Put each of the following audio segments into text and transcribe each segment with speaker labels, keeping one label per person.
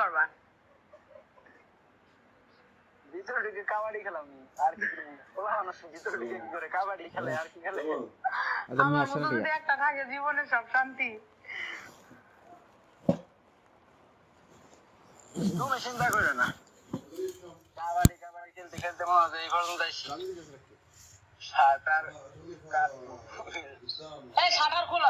Speaker 1: করবা? তুমি চিন্তা না। কাবাডি খেলতে খেলতে মনে সাঁতার
Speaker 2: সাঁতার খোলা।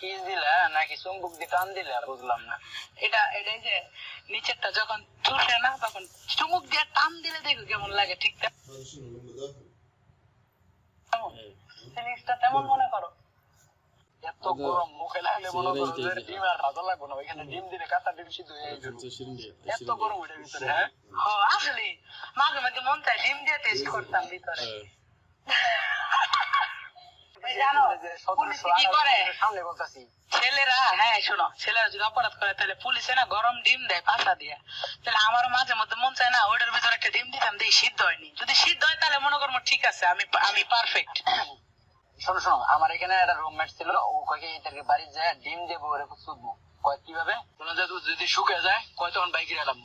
Speaker 1: এটা কি দিলা নাকি চুম্বুক দিয়ে টান দিলে আর বুঝলাম না।
Speaker 2: এটা এটা যে নিচেরটা যখন চুষে না তখন চুমুক দিয়ে টান দিলে দেখো কেমন লাগে ঠিক ফিলিংসটা তেমন মনে করো।
Speaker 1: এত গরম মুখে লাগলে মনে করো যে ডিম আর ভালো লাগবে না ওইখানে ডিম দিলে কাঁচা ডিম সিদ্ধ হয়ে যাবে। এত গরম ওইটার ভিতরে হ্যাঁ?
Speaker 2: আসলে মাঝে মাঝে মন চায় ডিম দিয়ে টেস্ট করতাম ভিতরে এই জানো
Speaker 1: যে
Speaker 2: পুলিশ
Speaker 1: সতেরোশো
Speaker 2: কি করে
Speaker 1: সামনে বলতেছি।
Speaker 2: ছেলেরা হ্যাঁ শোনো ছেলেরা যদি অপরাধ করে তাহলে পুলিশে না গরম ডিম দেয় পাশা দিয়ে। তাহলে আমারও মাঝে মধ্যে মন চায় না ওইটার ভিতরে একটা ডিম দিতাম দেখি সিদ্ধ হয়নি। যদি সিদ্ধ হয় তাহলে মনে করব ঠিক আছে আমি আমি পারফেক্ট
Speaker 1: শোনো শোনো আমার এখানে একটা রুমমেট ছিল ও কয়েকে এটাকে বাড়ি যায় ডিম দেবো ওরে শুধবো কয় কীভাবে? যদি শুকে যায় কয় তখন বাইকে এলাম